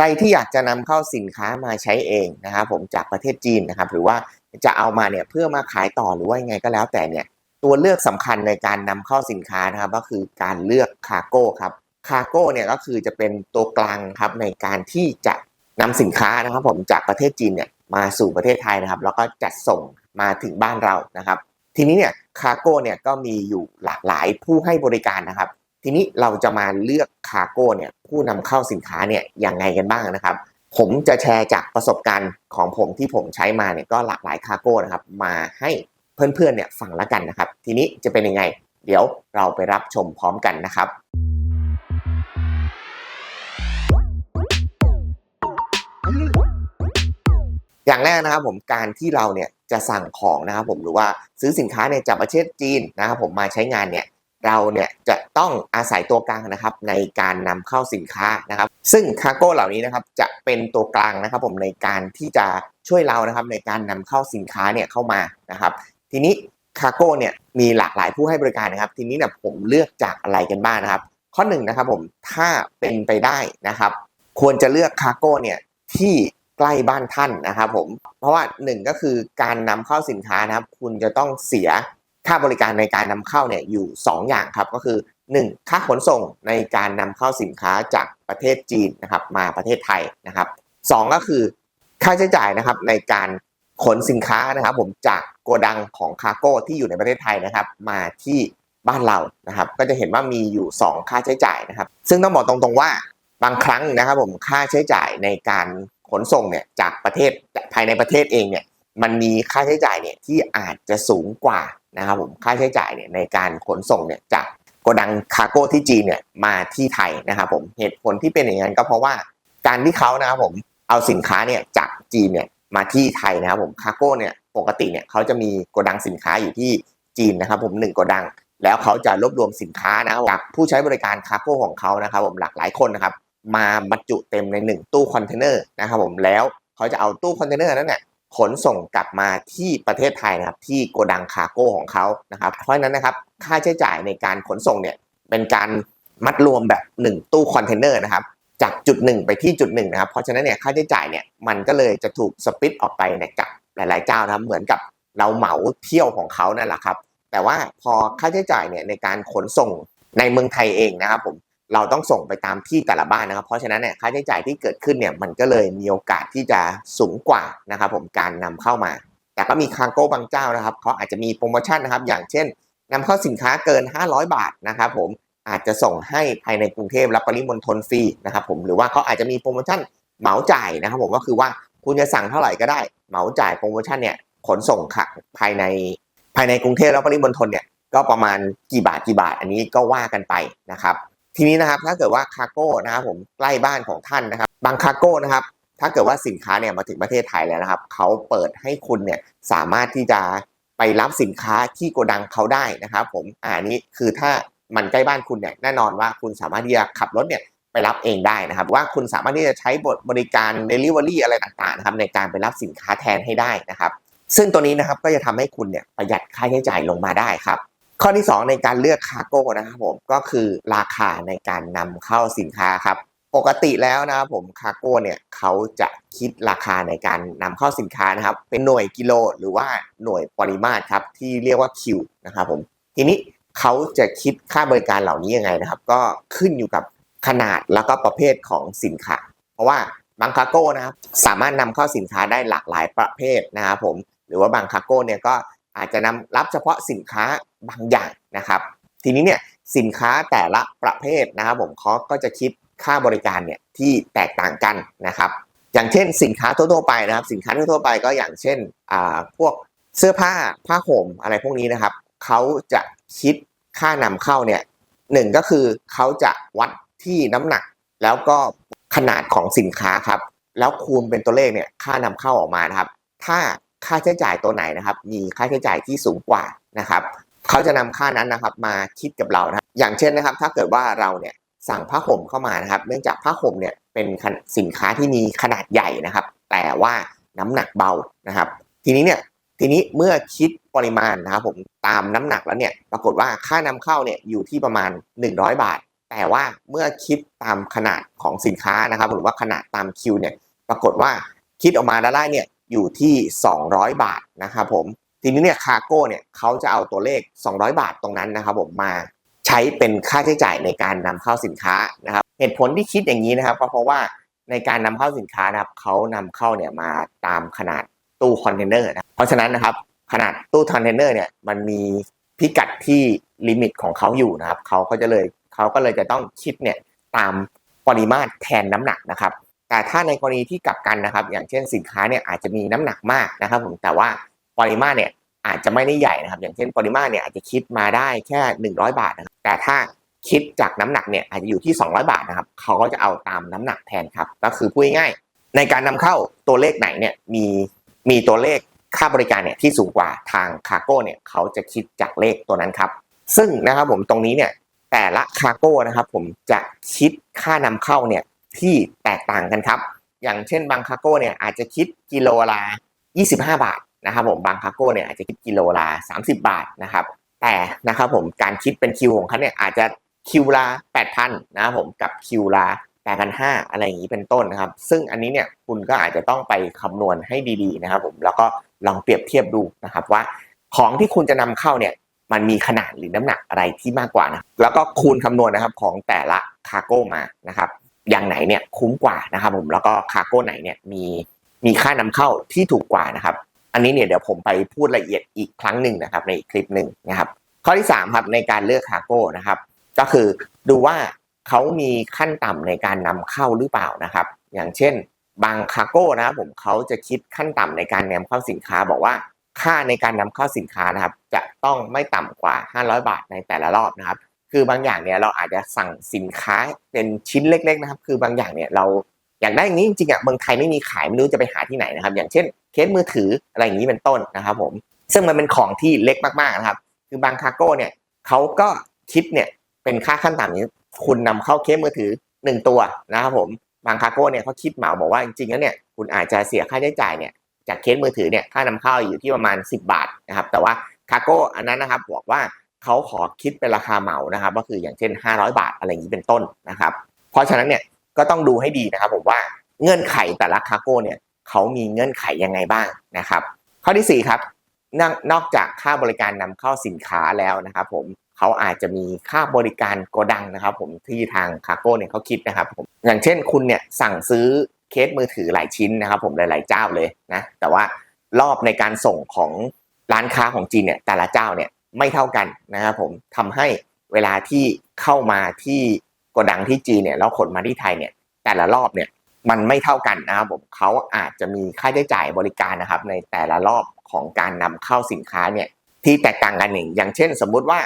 ใครที่อยากจะนำเข้าสินค้ามาใช้เองนะครับผมจากประเทศจีนนะครับหรือว่าจะเอามาเนี่ยเพื่อมาขายต่อหรือว่ายังไงก็แล้วแต่เนี่ยตัวเลือกสำคัญในการนำเข้าสินค้านะครับก็คือการเลือกคาร์โก้ครับคาร์โก้เนี่ยก็คือจะเป็นตัวกลางครับในการที่จะนำสินค้านะครับผมจากประเทศจีนเนี่ยมาสู่ประเทศไทยนะครับ แล้วก็จัดส่งมาถึงบ้านเรานะครับ ทีนี้เนี่ยคาร์โก้เนี่ยก็มีอยู่หลากหลายผู้ให้บริการนะครับ ทีนี้เราจะมาเลือกคาร์โก้เนี่ยผู้นำเข้าสินค้าเนี่ยยังไงกันบ้างนะครับ ผมจะแชร์จากประสบการณ์ของผมที่ผมใช้มาเนี่ยก็หลากหลายคาร์โก้นะครับ มาให้เพื่อนๆเนี่ยฟังแล้วกันนะครับ ทีนี้จะเป็นยังไง เดี๋ยวเราไปรับชมพร้อมกันนะครับอย่างแรกนะครับผมการที่เราเนี่ยจะสั่งของนะครับผมหรือว่าซื้อสินค้าเนี่ยจากประเทศจีนนะครับผมมาใช้งานเนี่ย เราเนี่ยจะต้องอาศัยตัวกลางนะครับในการนำเข้าสินค้านะครับ ซึ่งคารโก้เหล่านี้นะครับจะเป็นตัวกลางนะครับ ผมในการที่จะช่วยเรานะครับในการนำเข้าสินค้าเนี่ยเข้ามานะครับ ทีนี้คารโก้เนี่ยมีหลากหลายผู้ให้บริการนะครับ ทีนี้เนี่ยผมเลือกจากอะไรกันบ้างนะครับ ข้อหนึ่งนะครับผมถ้าเป็นไปได้นะครับ ควรจะเลือกคารโก้เนี่ยที่ใกล้บ้านท่านนะครับผมเพราะว่าหนึ่งก็คือการนำเข้าสินค้านะครับ คุณจะต้องเสีย ค่าบริการในการนำเข้าเนี่ยอยู่ 2 อย่างครับก็คือ 1. ค่าขนส่งในการนำเข้าสินค้าจากประเทศจีนนะครับมาประเทศไทยนะครับสองก็คือค่าใช้จ่ายนะครับในการขนสินค้านะครับ ผมจากโกดังของคารโก้ที่อยู่ในประเทศไทยนะครับ มาที่บ้านเรานะครับ ก็จะเห็นว่ามีอยู่ 2 ค่าใช้จ่ายนะครับ ซึ่งต้องบอกตรงๆว่าบางครั้งนะครับผมค่าใช้จ่ายในการขนส่งเนี่ยจากประเทศภายในประเทศเองเนี่ย มันมีค่าใช้จ่ายเนี่ยที่อาจจะสูงกว่านะครับผมค่าใช้จ่ายเนี่ยในการขนส่งเนี่ยจากโกดังคาร์โก้ที่จีนเนี่ยมาที่ไทยนะครับผมเหตุผลที่เป็นอย่างนั้นก็เพราะว่าการที่เขานะครับผมเอาสินค้าเนี่ยจากจีนเนี่ยมาที่ไทยนะครับผมคาร์โก้เนี่ยปกติเนี่ยเขาจะมีโกดังสินค้าอยู่ที่จีนนะครับผมหนึ่งโกดัง แล้วเขาจะรวบรวมสินค้านะครับจากผู้ใช้บริการคาร์โก้ของเขานะครับผมหลากหลายคนนะครับมาบรรจุเต็มในหนึ่งตู้คอนเทนเนอร์นะครับผมแล้วเขาจะเอาตู้คอนเทนเนอร์นั้นเนี่ย ขนส่งกลับมาที่ประเทศไทยนะครับที่โกดังคาร์โก้ของเขานะครับเพราะฉะนั้นนะครับค่าใช้จ่ายในการขนส่งเนี่ยเป็นการมัดรวมแบบ 1 ตู้คอนเทนเนอร์นะครับจากจุดหนึ่งไปที่จุดหนึ่งนะครับเพราะฉะนั้นเนี่ยค่าใช้จ่ายเนี่ยมันก็เลยจะถูกสปิตออกไปในกับหลาย ๆ เจ้านะครับเหมือนกับเราเหมาเที่ยวของเขานั่นแหละครับแต่ว่าพอค่าใช้จ่ายเนี่ยในการขนส่งในเมืองไทยเองนะครับผม เราต้องส่งไปตามที่แต่ละบ้านนะครับ เพราะฉะนั้นเนี่ยค่าใช้จ่ายที่เกิดขึ้นเนี่ยมันก็เลยมีโอกาสที่จะสูงกว่านะครับผมการนำเข้ามา แต่ก็มีคาร์โก้บางเจ้านะครับเขาอาจจะมีโปรโมชั่นนะครับ อย่างเช่นนำเข้าสินค้าเกิน 500 บาทนะครับผมอาจจะส่งให้ภายในกรุงเทพและปริมณฑลฟรีนะครับผมหรือว่าเขาอาจจะมีโปรโมชั่นเหมาจ่ายนะครับผมก็คือว่าคุณจะสั่งเท่าไหร่ก็ได้เหมาจ่ายโปรโมชั่นเนี่ยขนส่งค่ะภายในภายในกรุงเทพและปริมณฑลเนี่ยก็ประมาณกี่บาทกี่บาท อันนี้ก็ว่ากันไปนะครับ ทีนี้นะครับถ้าเกิดว่าคาร์โก้นะครับผมใกล้บ้านของท่านนะครับ บางคาร์โก้นะครับถ้าเกิดว่าสินค้าเนี่ยมาถึงประเทศไทยแล้วนะครับเขาเปิดให้คุณเนี่ยสามารถที่จะไปรับสินค้าที่โกดังเขาได้นะครับ ผมอ่านี้คือถ้ามันใกล้บ้านคุณเนี่ยแน่นอนว่าคุณสามารถที่จะขับรถเนี่ยไปรับเองได้นะครับ ว่าคุณสามารถที่จะใช้บริการ Delivery อะไรต่างๆนะครับในการไปรับสินค้าแทนให้ได้นะครับ ซึ่งตัวนี้นะครับก็จะทำให้คุณเนี่ยประหยัดค่าใช้จ่ายลงมาได้ครับ ข้อที่ 2 ในการเลือกคาร์โก้นะครับผมก็คือราคาในการนำเข้าสินค้าครับ ปกติแล้วนะครับผมคาร์โก้เนี่ยเขาจะคิดราคาในการนำเข้าสินค้านะครับ เป็นหน่วยกิโลหรือว่าหน่วยปริมาตรครับที่เรียกว่าคิวนะครับผมทีนี้เขาจะคิดค่าบริการเหล่านี้ยังไงนะครับ ก็ขึ้นอยู่กับขนาดแล้วก็ประเภทของสินค้า เพราะว่าบางคาร์โก้นะครับสามารถนำเข้าสินค้าได้หลากหลายประเภทนะครับผมหรือว่าบางคาร์โก้เนี่ยก็อาจจะนำรับเฉพาะสินค้า บางอย่างนะครับทีนี้เนี่ยสินค้าแต่ละประเภทนะครับผมเขาก็จะคิดค่าบริการเนี่ยที่แตกต่างกันนะครับอย่างเช่นสินค้าทั่วๆไปนะครับสินค้าทั่วๆไปก็อย่างเช่นอ่าพวกเสื้อผ้าผ้าห่มอะไรพวกนี้นะครับเขาจะคิดค่านำเข้าเนี่ยหนึ่งก็คือเขาจะวัดที่น้ำหนัก แล้วก็ขนาดของสินค้าครับแล้วคูณเป็นตัวเลขเนี่ยค่านำเข้าออกมานะครับ ถ้าค่าใช้จ่ายตัวไหนนะครับ มีค่าใช้จ่ายที่สูงกว่านะครับ เขาจะนำค่านั้นนะครับมาคิดกับเรานะอย่างเช่นนะครับ ถ้าเกิดว่าเราเนี่ยสั่งผ้าห่มเข้ามานะครับ เนื่องจากผ้าห่มเนี่ยเป็นสินค้าที่มีขนาดใหญ่นะครับ แต่ว่าน้ำหนักเบานะครับ ทีนี้เนี่ยทีนี้เมื่อคิดปริมาณนะครับผมตามน้ำหนักแล้วเนี่ยปรากฏว่าค่านำเข้าเนี่ยอยู่ที่ประมาณ 100 บาท แต่ว่าเมื่อคิดตามขนาดของสินค้านะครับ หรือว่าขนาดตามคิวเนี่ยปรากฏว่าคิดออกมาได้เนี่ยอยู่ที่ 200 บาทนะครับผม ทีนี้เนี่ยคาโก้เนี่ยเขาจะเอาตัวเลข 200 บาทตรงนั้นนะครับผมมาใช้เป็นค่าใช้จ่ายในการนำเข้าสินค้านะครับ เหตุผลที่คิดอย่างนี้นะครับ ก็เพราะว่าในการนำเข้าสินค้านะครับเขานำเข้าเนี่ยมาตามขนาดตู้คอนเทนเนอร์นะเพราะฉะนั้นนะครับขนาดตู้คอนเทนเนอร์เนี่ยมันมีพิกัดที่ลิมิตของเขาอยู่นะครับเขาก็จะเลยเขาก็เลยจะต้องคิดเนี่ยตามปริมาตรแทนน้ำหนักนะครับ แต่ถ้าในกรณีที่กลับกันนะครับ อย่างเช่นสินค้าเนี่ยอาจจะมีน้ำหนักมากนะครับ ผมแต่ว่า ปริมาตรเนี่ยอาจจะไม่ได้ใหญ่นะครับ อย่างเช่นปริมาตรเนี่ยอาจจะคิดมาได้แค่ 100 บาทนะครับแต่ถ้าคิดจากน้ำหนักเนี่ยอาจจะอยู่ที่ 200 บาทนะครับเขาก็จะเอาตามน้ำหนักแทนครับ ก็คือพูดง่ายๆในการนำเข้าตัวเลขไหนเนี่ยมีมีตัวเลขค่าบริการเนี่ยที่สูงกว่าทางคาโก้เนี่ยเขาจะคิดจากเลขตัวนั้นครับ ซึ่งนะครับผมตรงนี้เนี่ยแต่ละคาโก้นะครับผมจะคิดค่านำเข้าเนี่ยที่แตกต่างกันครับ อย่างเช่นบางคาโก้เนี่ยอาจจะคิดกิโลละ25 บาท นะครับผมบางคาโก้เนี่ยอาจจะคิดกิโลละ30 บาทนะครับ แต่นะครับผมการคิดเป็นคิวของเขาเนี่ยอาจจะคิวละ8,000นะครับผมกับคิวละ8,500อะไรอย่างนี้เป็นต้นนะครับ ซึ่งอันนี้เนี่ยคุณก็อาจจะต้องไปคำนวณให้ดีๆนะครับผมแล้วก็ลองเปรียบเทียบดูนะครับว่าของที่คุณจะนำเข้าเนี่ยมันมีขนาดหรือน้ำหนักอะไรที่มากกว่านะแล้วก็คูณคำนวณนะครับของแต่ละคาร์โก้มานะครับอย่างไหนเนี่ยคุ้มกว่านะครับผมแล้วก็คาร์โก้ไหนเนี่ยมีมีค่านำเข้าที่ถูกกว่านะครับ อันนี้เนี่ยเดี๋ยวผมไปพูดละเอียดอีกครั้งหนึ่งนะครับในคลิปหนึ่งนะครับข้อที่3ครับในการเลือกคาร์โก้นะครับก็คือดูว่าเขามีขั้นต่ำในการนำเข้าหรือเปล่านะครับ อย่างเช่น บางคาร์โก้นะครับผมเขาจะคิดขั้นต่ำในการนำเข้าสินค้า บอกว่าค่าในการนำเข้าสินค้านะครับ จะต้องไม่ต่ำกว่า 500 บาทในแต่ละรอบนะครับ คือบางอย่างเนี่ยเราอาจจะสั่งสินค้าเป็นชิ้นเล็ก ๆ นะครับ คือบางอย่างเนี่ยเราอยากได้นี้จริงๆอะเมืองไทยไม่มีขายไม่รู้จะไปหาที่ไหนนะครับ อย่างเช่น เคสมือถืออะไรอย่างนี้เป็นต้นนะครับผมซึ่งมันเป็นของที่เล็กมากๆนะครับ คือบางคาร์โก้เนี่ยเขาก็คิดเนี่ยเป็นค่าขั้นต่ำนี้คุณนำเข้าเคสมือถือ 1 ตัวนะครับผมบางคาร์โก้เนี่ยเขาคิดเหมาบอกว่าจริงๆแล้วเนี่ยคุณอาจจะเสียค่าใช้จ่ายเนี่ยจากเคสมือถือเนี่ยค่านำเข้าอยู่ที่ประมาณ 10 บาทนะครับ แต่ว่าคาร์โก้อันนั้นนะครับบอกว่าเขาขอคิดเป็นราคาเหมานะครับ ก็คืออย่างเช่น 500 บาทอะไรอย่างนี้เป็นต้นนะครับ เพราะฉะนั้นเนี่ยก็ต้องดูให้ดีนะครับผมว่าเงื่อนไขแต่ละคาร์โก้เนี่ย เขามีเงื่อนไขยังไงบ้างนะครับ ข้อที่ 4 ครับนอกจากค่าบริการนำเข้าสินค้าแล้วนะครับ ผมเขาอาจจะมีค่าบริการโกดังนะครับ ผมที่ทางคาโก้เนี่ยเขาคิดนะครับผมอย่างเช่นคุณเนี่ยสั่งซื้อเคสมือถือหลายชิ้นนะครับ ผมหลาย ๆ เจ้าเลยนะแต่ว่ารอบในการส่งของร้านค้าของจีนเนี่ยแต่ละเจ้าเนี่ยไม่เท่ากันนะครับผมทำให้เวลาที่เข้ามาที่โกดังที่จีนเนี่ยแล้วขนมาที่ไทยเนี่ยแต่ละรอบเนี่ย มันไม่เท่ากันนะครับผมเขาอาจจะมีค่าใช้จ่ายบริการนะครับ ในแต่ละรอบของการนำเข้าสินค้าเนี่ยที่แตกต่างกันหนึ่งอย่างเช่น สมมุติว่า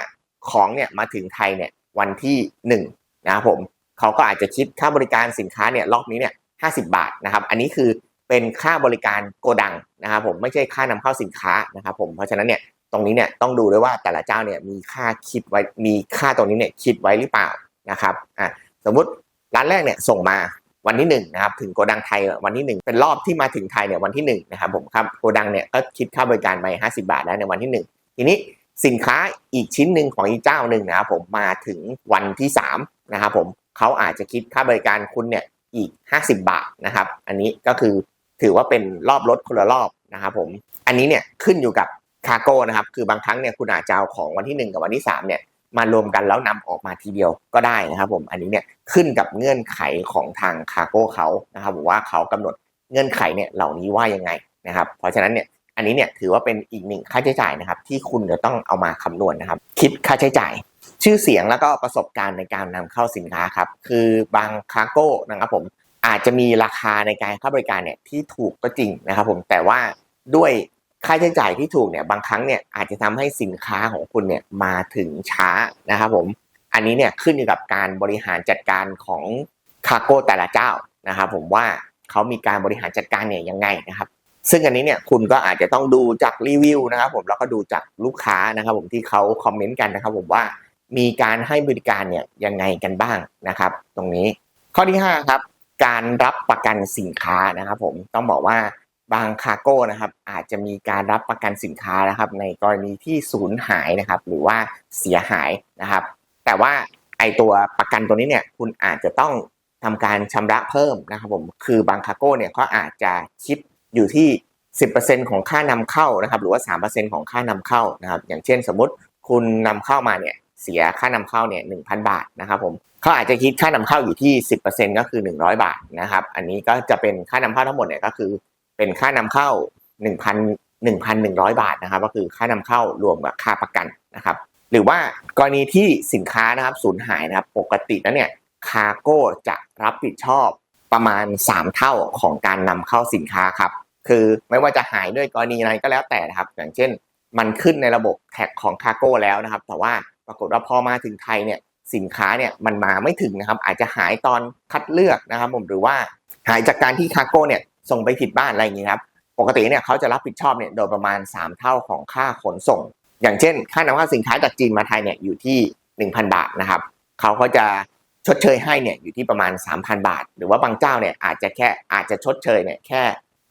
ของเนี่ยมาถึงไทยเนี่ยวันที่1นะครับผมเขาก็อาจจะคิดค่าบริการสินค้าเนี่ยรอบนี้เนี่ย50บาทนะครับ อันนี้คือเป็นค่าบริการโกดังนะครับผมไม่ใช่ค่านำเข้าสินค้านะครับผมเพราะฉะนั้นเนี่ยตรงนี้เนี่ยต้องดูด้วยว่าแต่ละเจ้าเนี่ยมีค่าคิดไว้มีค่าตรงนี้เนี่ยคิดไว้หรือเปล่านะครับอะสมมุติร้านแรกเนี่ยส่งมา วันที่1นนะครับถึงโกดังไทยวันที่ 1 เป็นรอบที่มาถึงไทยเนี่ยวันที่1นะครับผมครับโกดังเนี่ยก็คิดค่าบริการไป 50 บาทแล้วในวันที่ 1 ทีนี้สินค้าอีกชิ้นหนึ่งของอีกเจ้าหนึ่งนะครับผมมาถึงวันที่3นะครับผมเขาอาจจะคิดค่าบริการคุณเนี่ยอีก 50 บาทนะครับ อันนี้ก็คือถือว่าเป็นรอบรถคนละรอบนะครับผมอันนี้เนี่ยขึ้นอยู่กับคาร์โก้นะครับคือบางครั้งเนี่ยคุณอาจจะเอาของวันที่ 1 กับวันที่3เนี่ย มารวมกันแล้วนำออกมาทีเดียวก็ได้นะครับผมอันนี้เนี่ยขึ้นกับเงื่อนไขของทางคาร์โก้เขานะครับว่าเขากำหนดเงื่อนไขเนี่ยเหล่านี้ว่ายังไงนะครับ เพราะฉะนั้นเนี่ยอันนี้เนี่ยถือว่าเป็นอีกหนึ่งค่าใช้จ่ายนะครับ ที่คุณจะต้องเอามาคำนวณนะครับ คิดค่าใช้จ่าย ชื่อเสียงแล้วก็ประสบการณ์ในการนำเข้าสินค้าครับคือบางคาร์โก้นะครับผมอาจจะมีราคาในการค่าบริการเนี่ยที่ถูกก็จริงนะครับผมแต่ว่าด้วย ค่าใช้จ่ายที่ถูกเนี่ยบางครั้งเนี่ยอาจจะทำให้สินค้าของคุณเนี่ยมาถึงช้านะครับผมอันนี้เนี่ยขึ้นอยู่กับการบริหารจัดการของคาโก้แต่ละเจ้านะครับผมว่าเขามีการบริหารจัดการเนี่ยยังไงนะครับ ซึ่งอันนี้เนี่ยคุณก็อาจจะต้องดูจากรีวิวนะครับผมแล้วก็ดูจากลูกค้านะครับผมที่เขาคอมเมนต์กันนะครับผมว่ามีการให้บริการเนี่ยยังไงกันบ้างนะครับ ตรงนี้ข้อที่5ครับการรับประกันสินค้านะครับผมต้องบอกว่า บางคารโก้นะครับ อาจจะมีการรับประกันสินค้านะครับ ในกรณีที่สูญหายนะครับ หรือว่าเสียหายนะครับ แต่ว่าไอตัวประกันตัวนี้เนี่ยคุณอาจจะต้องทำการชำระเพิ่มนะครับผมคือบางคาโก้เนี่ยเขาอาจจะคิดอยู่ที่ 10%ของค่านำเข้านะครับ หรือว่า 3%ของค่านำเข้านะครับ อย่างเช่นสมมติคุณนำเข้ามาเนี่ยเสียค่านำเข้าเนี่ย1,000บาทนะครับผมเขาอาจจะคิดค่านำเข้าอยู่ที่ 10%ก็คือ 100 บาทนะครับ อันนี้ก็จะเป็นค่านำเข้าทั้งหมดเนี่ยก็คือ เป็นค่านำเข้า1,000 1,100 บาทนะครับ ก็คือค่านำเข้ารวมกับค่าประกันนะครับ หรือว่ากรณีที่สินค้านะครับสูญหายนะครับ ปกติแล้วเนี่ยคาโก้จะรับผิดชอบประมาณ 3 เท่าของการนำเข้าสินค้าครับ คือไม่ว่าจะหายด้วยกรณีอะไรก็แล้วแต่นะครับ อย่างเช่น มันขึ้นในระบบแท็กของคาโก้แล้วนะครับ แต่ว่าปรากฏว่าพอมาถึงไทยเนี่ยสินค้าเนี่ยมันมาไม่ถึงนะครับ อาจจะหายตอนคัดเลือกนะครับผมหรือว่าหายจากการที่คาโก้เนี่ย ส่งไปผิดบ้านอะไรอย่างนี้ครับปกติเนี่ยเขาจะรับผิดชอบเนี่ยโดยประมาณ 3 เท่าของค่าขนส่ง อย่างเช่น ค่านำเข้าสินค้าจากจีนมาไทยเนี่ยอยู่ที่ 1,000 บาทนะครับเขาก็จะชดเชยให้เนี่ยอยู่ที่ประมาณ 3,000 บาท หรือว่าบางเจ้าเนี่ยอาจจะแค่อาจจะชดเชยเนี่ยแค่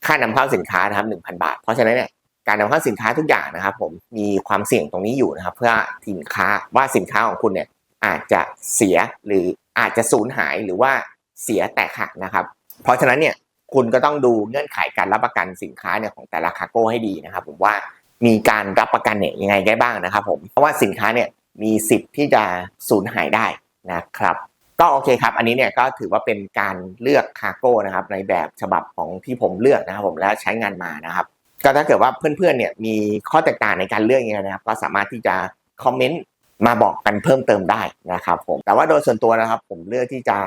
ค่านำเข้าสินค้านะครับ1,000 บาท เพราะฉะนั้นเนี่ยการนำเข้าสินค้าทุกอย่างนะครับ ผมมีความเสี่ยงตรงนี้อยู่นะครับ เพื่อสินค้าว่าสินค้าของคุณเนี่ยอาจจะเสียหรืออาจจะสูญหายหรือว่าเสียแตกหักนะครับ เพราะฉะนั้นเนี่ย คุณก็ต้องดูเงื่อนไขการรับประกันสินค้าเนี่ยของแต่ละคาโก้ให้ดีนะครับ ผมว่ามีการรับประกันเนี่ยยังไงได้บ้างนะครับ ผมเพราะว่าสินค้าเนี่ยมีสิทธิ์ที่จะสูญหายได้นะครับ ก็โอเคครับ อันนี้เนี่ยก็ถือว่าเป็นการเลือกคาร์โก้นะครับ ในแบบฉบับของที่ผมเลือกนะครับผมและใช้งานมานะครับ ก็ถ้าเกิดว่าเพื่อนๆเนี่ยมีข้อแตกต่างในการเลือกยังไงนะครับ ก็สามารถที่จะคอมเมนต์มาบอกกันเพิ่มเติมได้นะครับ ผมแต่ว่าโดยส่วนตัวนะครับ ผมเลือกที่จะ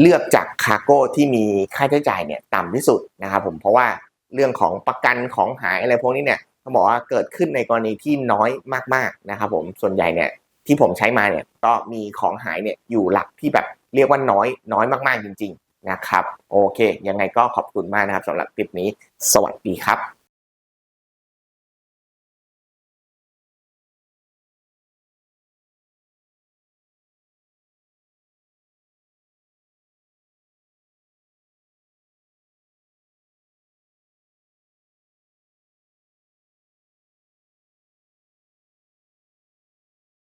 เลือกจากคาร์โก้ที่มีค่าใช้จ่ายเนี่ยต่ำที่สุดนะครับผมเพราะว่าเรื่องของประกันของหายอะไรพวกนี้เนี่ยเขาบอกว่าเกิดขึ้นในกรณีที่น้อยมากๆนะครับผมส่วนใหญ่เนี่ยที่ผมใช้มาเนี่ยก็มีของหายเนี่ยอยู่หลักที่แบบเรียกว่าน้อยน้อยมากๆจริง ๆ นะครับ โอเค ยังไงก็ขอบคุณมากนะครับสำหรับคลิปนี้ สวัสดีครับ